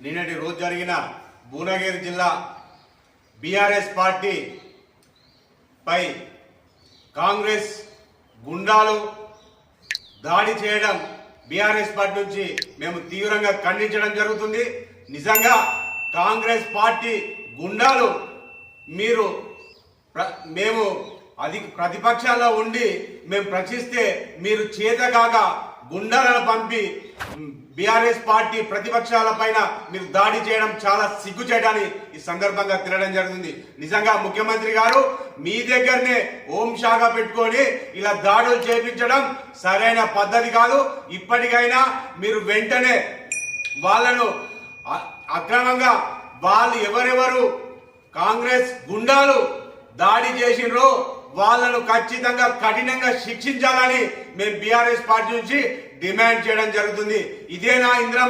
నిన్నటి రోజు జరిగిన భువనగిరి జిల్లా బీఆర్ఎస్ పార్టీ పై కాంగ్రెస్ గుండాలు దాడి చేయడం బీఆర్ఎస్ పార్టీ నుంచి మేము తీవ్రంగా ఖండించడం జరుగుతుంది. నిజంగా కాంగ్రెస్ పార్టీ గుండాలు మీరు మేము అది ప్రతిపక్షాల్లో ఉండి మేము ప్రశ్నిస్తే మీరు చేతగాక గుండాలను పంపి బీఆర్ఎస్ పార్టీ ప్రతిపక్షాల పైన మీరు దాడి చేయడం చాలా సిగ్గు చేయడాన్ని ఈ సందర్భంగా తినడం జరుగుతుంది. నిజంగా ముఖ్యమంత్రి గారు మీ దగ్గరనే ఓం శాఖ పెట్టుకొని ఇలా దాడులు చేపించడం సరైన పద్ధతి కాదు. ఇప్పటికైనా మీరు వెంటనే వాళ్ళను అక్రమంగా వాళ్ళు ఎవరెవరు కాంగ్రెస్ గుండాలు దాడి చేసినరో వాళ్ళను ఖచ్చితంగా కఠినంగా శిక్షించాలని మేము బీఆర్ఎస్ పార్టీ నుంచి డిమాండ్ చేయడం జరుగుతుంది. ఇదేనా ఇందిరా